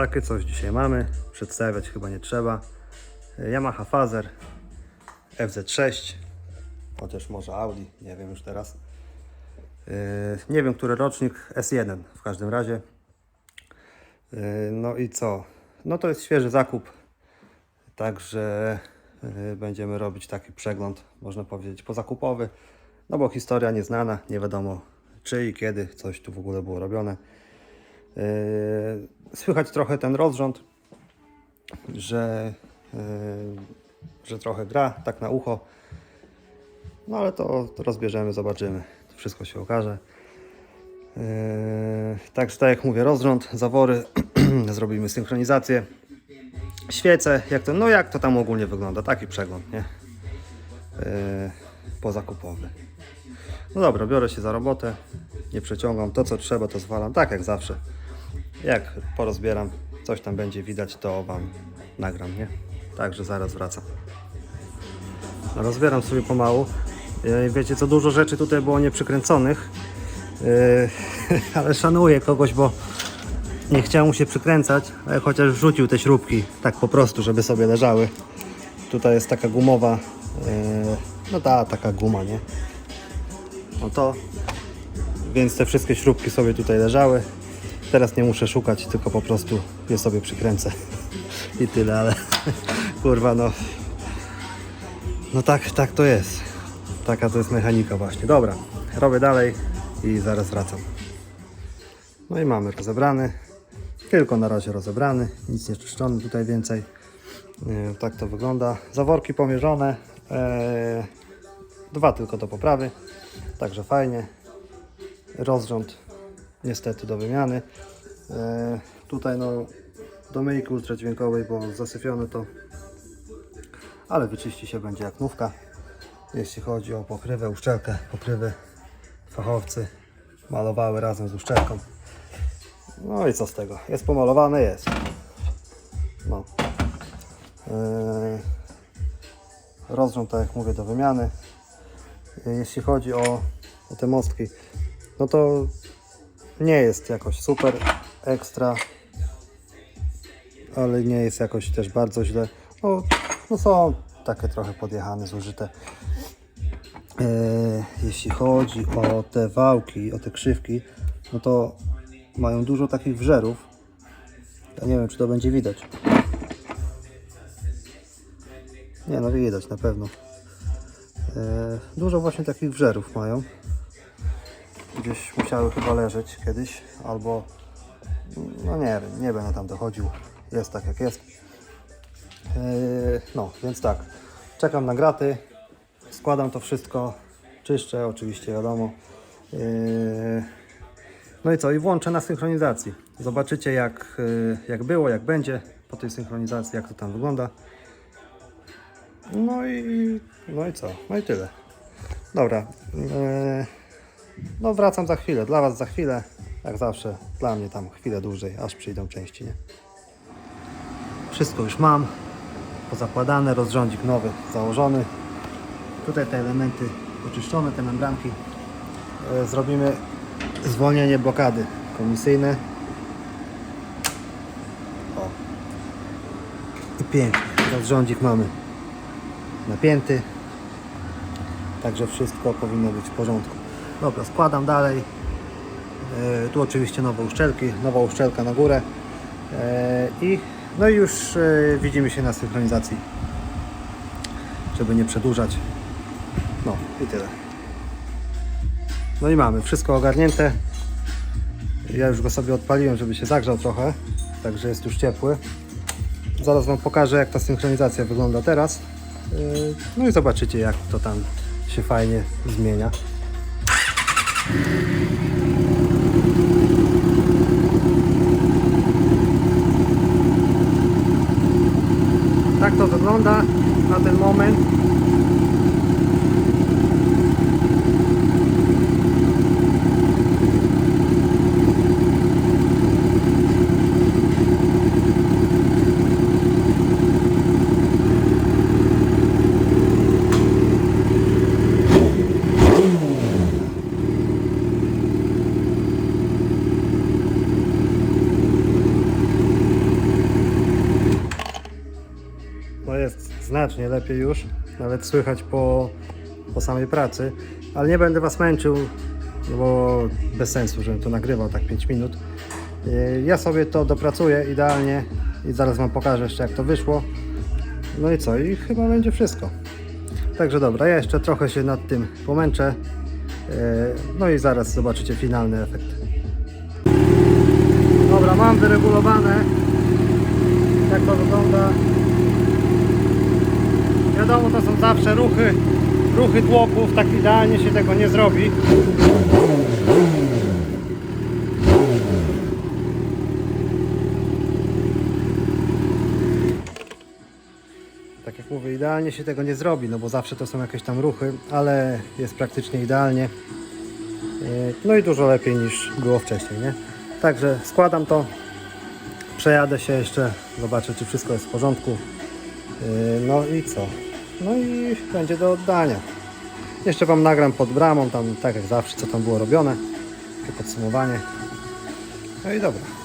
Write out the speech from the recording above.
Takie coś dzisiaj mamy. Przedstawiać chyba nie trzeba. Yamaha Fazer FZ6. Chociaż może Audi, nie wiem już teraz. Yy, Nie wiem, który rocznik S1 w każdym razie. Yy, No i co? No to jest świeży zakup. Także yy, będziemy robić taki przegląd, można powiedzieć, pozakupowy. No bo historia nieznana, nie wiadomo czy i kiedy coś tu w ogóle było robione. Yy, Słychać trochę ten rozrząd, że, yy, że trochę gra, tak na ucho. No ale to, to rozbierzemy, zobaczymy. Wszystko się okaże. Yy, Także tak jak mówię, rozrząd, zawory, zrobimy synchronizację. Świece, jak to, no jak to tam ogólnie wygląda, taki przegląd, nie? Pozakupowy. No dobra, biorę się za robotę, nie przeciągam, to co trzeba to zwalam, tak jak zawsze. Jak porozbieram, coś tam będzie widać, to Wam nagram, nie? Także zaraz wracam. Rozbieram sobie pomału. Yy, Wiecie co, dużo rzeczy tutaj było nieprzykręconych, yy, ale szanuję kogoś, bo nie chciał mu się przykręcać, ale chociaż wrzucił te śrubki, tak po prostu, żeby sobie leżały. Tutaj jest taka gumowa, yy, no ta, taka guma, nie? No to, więc te wszystkie śrubki sobie tutaj leżały. Teraz nie muszę szukać, tylko po prostu je sobie przykręcę. I tyle, ale kurwa no. No tak, tak to jest. Taka to jest mechanika właśnie. Dobra, robię dalej i zaraz wracam. No i mamy rozebrany. Tylko na razie rozebrany, nic nie czyszczony tutaj więcej. Tak to wygląda. Zaworki pomierzone. Eee, dwa tylko do poprawy. Także fajnie. Rozrząd niestety do wymiany. E, tutaj no do myjki ultradźwiękowej, bo zasyfione to, ale wyczyści się będzie jak nówka. Jeśli chodzi o pokrywę, uszczelkę, pokrywy fachowcy malowały razem z uszczelką. No i co z tego? Jest pomalowane, jest. No. E, rozrząd, tak jak mówię, do wymiany. E, Jeśli chodzi o, o te mostki, no to nie jest jakoś super ekstra, ale nie jest jakoś też bardzo źle. No, no są takie trochę podjechane, zużyte. E, jeśli chodzi o te wałki, o te krzywki, no to mają dużo takich wżerów. Ja nie wiem, czy to będzie widać. Nie, no widać na pewno. E, dużo właśnie takich wżerów mają gdzieś musiały chyba leżeć kiedyś, albo no nie wiem, nie będę tam dochodził. Jest tak jak jest. Yy, no, więc tak. Czekam na graty. Składam to wszystko. Czyszczę, oczywiście, wiadomo. Yy, no i co? I włączę na synchronizacji. Zobaczycie jak, yy, jak było, jak będzie po tej synchronizacji, jak to tam wygląda. No i, no i co? No i tyle. Dobra. Yy, no wracam za chwilę, dla Was za chwilę. Jak zawsze, dla mnie tam chwilę dłużej, aż przyjdą części, nie? Wszystko już mam. Pozakładane, rozrządzik nowy założony. Tutaj te elementy oczyszczone, te membranki. E, Zrobimy zwolnienie blokady komisyjne. O. I pięknie. Rozrządzik mamy napięty. Także wszystko powinno być w porządku. Dobra, składam dalej. E, tu oczywiście nowe uszczelki, nowa uszczelka na górę. E, I no i już e, widzimy się na synchronizacji. Żeby nie przedłużać. No i tyle. No i mamy wszystko ogarnięte. Ja już go sobie odpaliłem, żeby się zagrzał trochę. Także jest już ciepły. Zaraz Wam pokażę jak ta synchronizacja wygląda teraz. No i zobaczycie jak to tam się fajnie zmienia. Tak to wygląda na ten moment. Znacznie lepiej już, nawet słychać po, po samej pracy, ale nie będę Was męczył, no bo bez sensu, żebym to nagrywał tak 5 minut. Yy, Ja sobie to dopracuję idealnie i zaraz Wam pokażę jeszcze jak to wyszło. No i co? I chyba będzie wszystko. Także dobra, ja jeszcze trochę się nad tym pomęczę. yy, No i zaraz zobaczycie finalny efekt. Dobra, mam wyregulowane jak to wygląda. Wiadomo, to są zawsze ruchy, ruchy tłoków, tak idealnie się tego nie zrobi. Tak jak mówię, idealnie się tego nie zrobi, no bo zawsze to są jakieś tam ruchy, ale jest praktycznie idealnie. Yy, No i dużo lepiej niż było wcześniej, nie? Także składam to, Przejadę się jeszcze, zobaczę czy wszystko jest w porządku. Yy, No i co? No i będzie do oddania. Jeszcze Wam nagram pod bramą, tam tak jak zawsze, co tam było robione. Takie podsumowanie. No i dobra.